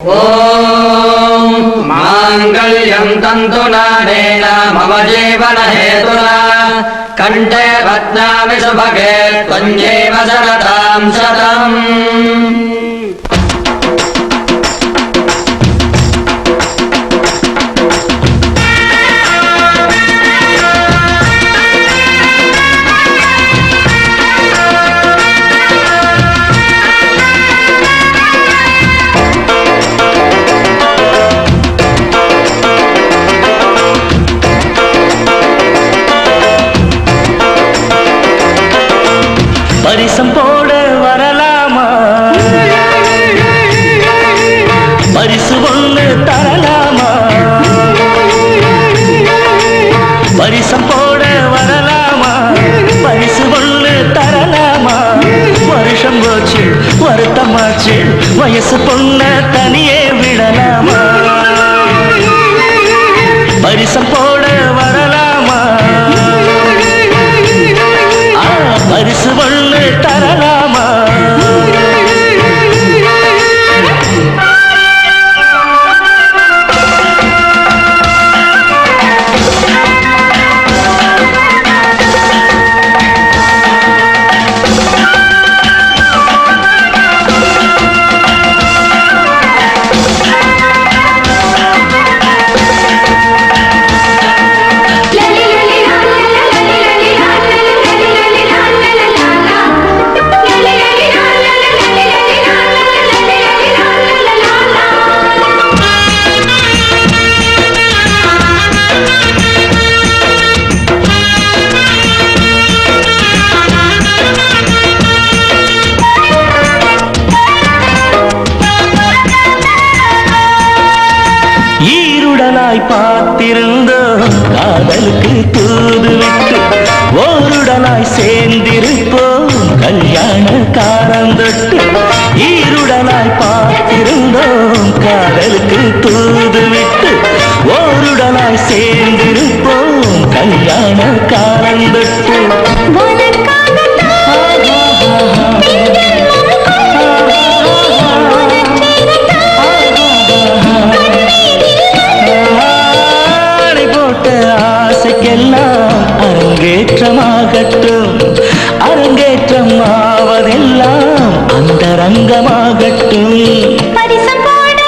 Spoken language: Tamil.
ॐ माङ्गल्यम् तन्तुनानेन मम जीवनहेतुना कण्ठे भद्रामि सुभगे त्वञ्जैव शरताम् शतम् பரிசம் போட வரலாமா? பரிசு ஒன்று தரலாமா? பரிசம் போட வரலாமா? பரிசு ஒன்று தரலாமா? வருஷம் போச்சு வருத்தமாச்சு வயசு பொண்ண தனியே விடலாமா? பரிசம் போ ஈருடலாய் பார்த்திருந்தோம். காதலுக்கு தூதுவிட்டு ஓருடனாய் சேர்ந்திருப்போம். கல்யாண காரந்தொட்டு ஈருடனாய் பார்த்திருந்தோம். தங்கமாகட்டும். பரிசம் போட